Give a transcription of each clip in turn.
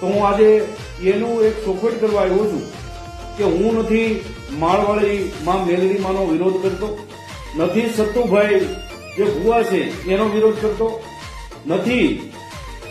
તો હું આજે એનું એક ચોખવટ કરવા આવ્યો છું કે હું નથી માળવાળી માં માનો વિરોધ કરતો, નથી સત્તુભાઈ જે ભુવા છે એનો વિરોધ કરતો, નથી,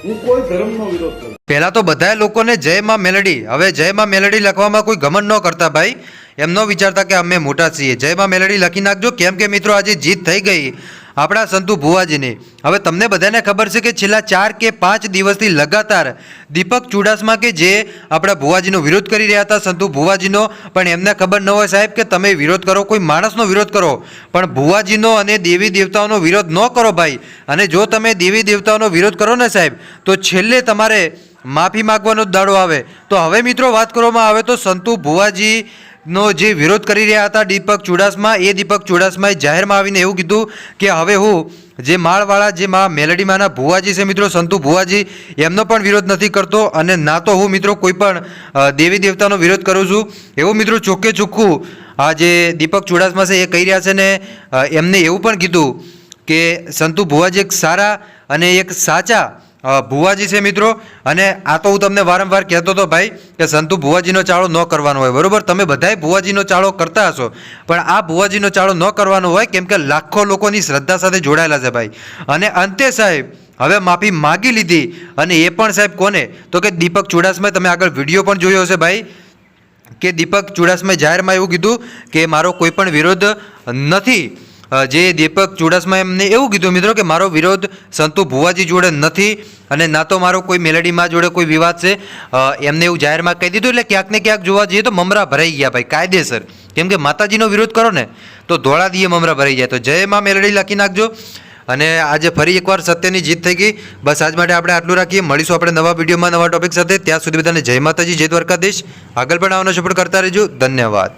હું કોઈ ધર્મનો વિરોધ કરું પહેલા તો બધા લોકોને જય માં મેલડી, હવે જય માં મેલડી લખવામાં કોઈ ગમન ન કરતા ભાઈ. એમ ન વિચારતા કે અમે મોટા છીએ. જય માં મેલડી લખી નાખજો. કેમ કે મિત્રો, આજે જીત થઈ ગઈ. આપણા સંતુ ભુવાજીની. હવે તમને બધાને ખબર છે કે છેલ્લા ચાર કે પાંચ દિવસથી લગાતાર દીપક ચુડાસમા કે જે આપણા ભુવાજીનો વિરોધ કરી રહ્યા હતા, સંતુ ભુવાજીનો, પણ એમને ખબર ન હોય સાહેબ કે તમે વિરોધ કરો, કોઈ માણસનો વિરોધ કરો. પણ ભુવાજીનો અને દેવી દેવતાઓનો વિરોધ ન કરો ભાઈ. અને જો તમે દેવી દેવતાઓનો વિરોધ કરો ને સાહેબ, તો છેલ્લે તમારે માફી માગવાનો દાડો આવે. તો હવે મિત્રો વાત કરવામાં આવે તો સંતુ ભુવાજી નો જે વિરોધ કરી રહ્યા હતા દીપક ચુડાસમા, એ દીપક ચુડાસમાએ જાહેરમાં આવીને એવું કીધું કે હવે હું જે માળવાળા, જે મા મેલડીમાંના ભુવાજી છે મિત્રો, સંતુ ભુવાજી, એમનો પણ વિરોધ નથી કરતો અને ના તો હું મિત્રો કોઈ પણ દેવી દેવતાનો વિરોધ કરું છું. એવું મિત્રો ચોખ્ખે ચોખ્ખું આ જે દીપક ચુડાસમા છે એ કહી રહ્યા છે ને એમને એવું પણ કીધું કે સંતુ ભુવાજી એક સારા અને એક સાચા ભુવાજી છે મિત્રો, અને આ તો હું તમને વારંવાર કહેતો હતો ભાઈ કે સંતુ ભુવાજીનો ચાળો ન કરવાનો હોય, બરાબર? તમે બધાય ભુવાજીનો ચાળો કરતા હશો, પણ આ ભુવાજીનો ચાળો ન કરવાનો હોય કેમ કે લાખો લોકોની શ્રદ્ધા સાથે જોડાયેલા છે ભાઈ. અને અંતે સાહેબ, હવે માફી માગી લીધી, અને એ પણ સાહેબ કોને? તો કે દીપક ચુડાસમાએ તમે આગળ વીડિયો પણ જોયો હશે ભાઈ, કે દીપક ચુડાસમાએ જાહેરમાં એવું કીધું કે મારો કોઈ પણ વિરોધ નથી. જે દીપક ચુડાસમા એમને એવું કીધું, મિત્રો, કે મારો વિરોધ સંતુ ભુવાજી જોડે નથી અને ના તો મારો કોઈ મેલેડીમાં જોડે કોઈ વિવાદ છે. એમને એવું જાહેરમાં કહી દીધું, એટલે ક્યાંક ને ક્યાંક જોવા જઈએ તો મમરા ભરાઈ ગયા ભાઈ, કાયદેસર. કેમ કે માતાજીનો વિરોધ કરો ને, તો ધોળા દીએ મમરા ભરાઈ જાય. તો જયમાં મેલડી લખી નાખજો. અને આજે ફરી એકવાર સત્યની જીત થઈ ગઈ. બસ આજ માટે આપણે આટલું રાખીએ. મળીશું આપણે નવા વિડીયોમાં નવા ટોપિક સાથે. ત્યાં સુધી બધાને જય માતાજી, જય દ્વારકાધીશ. આગળ પણ આવવાનો સપોર્ટ કરતા રહેજો. ધન્યવાદ.